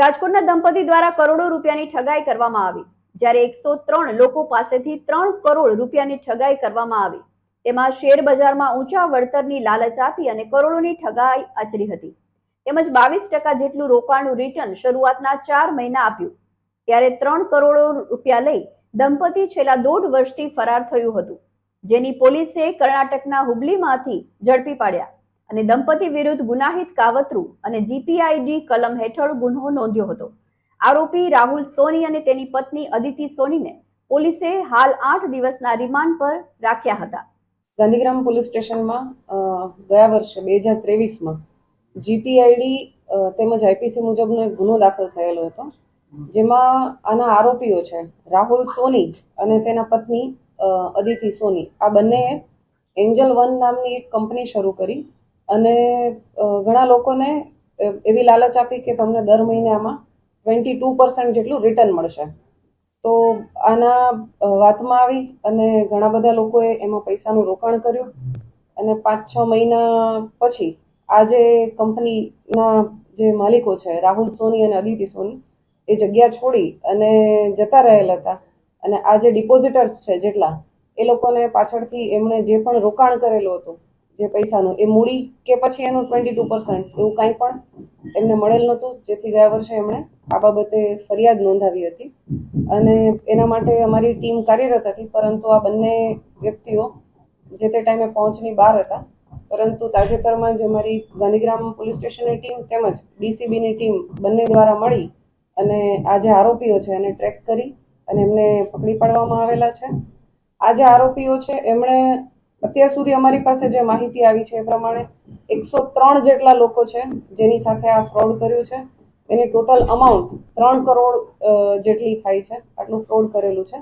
રાજકોટના દંપતી દ્વારા કરોડો રૂપિયાની ઠગાઈ કરવામાં આવી, જ્યારે એકસો લોકો પાસેથી ત્રણ કરોડ રૂપિયાની ઠગાઈ કરવામાં આવી. તેમાં શેર બજારમાં ઊંચા વળતરની લાલચ આપી અને કરોડોની ઠગાઈ આચરી હતી. તેમજ બાવીસ ટકા જેટલું રોકાણનું રિટર્ન શરૂઆતના ચાર મહિના આપ્યું. ત્યારે ત્રણ કરોડો રૂપિયા લઈ દંપતી છેલ્લા દોઢ વર્ષથી ફરાર થયું હતું, જેની પોલીસે કર્ણાટકના હુબલીમાંથી ઝડપી પાડ્યા. અને દંપતી વિરુદ્ધ ગુનાહિત કાવતરું અને જીપીઆઈડી કલમ હેઠળ ગુનો નોંધ્યો હતો. આરોપી રાહુલ સોની અને તેની પત્ની અદિતિ સોનીને પોલીસે હાલ આઠ દિવસના રિમાન્ડ પર રાખ્યા હતા. ગાંધીગ્રામ પોલીસ સ્ટેશનમાં ગયા વર્ષે બે હજાર ત્રેવીસમાં જીપીઆઈડી તેમજ આઈપીસી મુજબનો એક ગુનો દાખલ થયેલો હતો. જેમાં આના આરોપીઓ છે રાહુલ સોની અને તેના પત્ની અદિતિ સોની. આ બંનેએ એન્જલ વન નામની એક કંપની શરૂ કરી અને ઘણા લોકોને એવી લાલચ આપી કે તમને દર મહિને આમાં ટ્વેન્ટી ટુ પર્સન્ટ જેટલું રિટર્ન મળશે. તો આના વાતમાં આવી અને ઘણા બધા લોકોએ એમાં પૈસાનું રોકાણ કર્યું અને પાંચ છ મહિના પછી આ જે કંપનીના જે માલિકો છે, રાહુલ સોની અને અદિતિ સોની, એ જગ્યા છોડી અને જતા રહેલા હતા. અને આ જે ડિપોઝિટર્સ છે જેટલા, એ લોકોને પાછળથી એમણે જે પણ રોકાણ કરેલું હતું જે પૈસાનું, એ મૂડી કે પછી એનું ટ્વેન્ટી ટુ પર્સન્ટ એવું કાંઈ પણ એમને મળેલ નહોતું, જેથી ગયા વર્ષે એમણે આ બાબતે ફરિયાદ નોંધાવી હતી. અને એના માટે અમારી ટીમ કાર્યરત હતી, પરંતુ આ બંને વ્યક્તિઓ જે તે ટાઈમે પહોંચની બહાર હતા, પરંતુ તાજેતરમાં જ અમારી ગાંધીગ્રામ પોલીસ સ્ટેશનની ટીમ તેમજ ડીસીબીની ટીમ બંને દ્વારા મળી અને આ જે આરોપીઓ છે એને ટ્રેક કરી અને એમને પકડી પાડવામાં આવેલા છે. આ જે આરોપીઓ છે, એમણે અત્યાર સુધી અમારી પાસે જે માહિતી આવી છે એ પ્રમાણે એકસો ત્રણ જેટલા લોકો છે જેની સાથે આ ફ્રોડ કર્યું છે. એની ટોટલ અમાઉન્ટ ત્રણ કરોડ જેટલી થાય છે. આટલું ફ્રોડ કરેલું છે.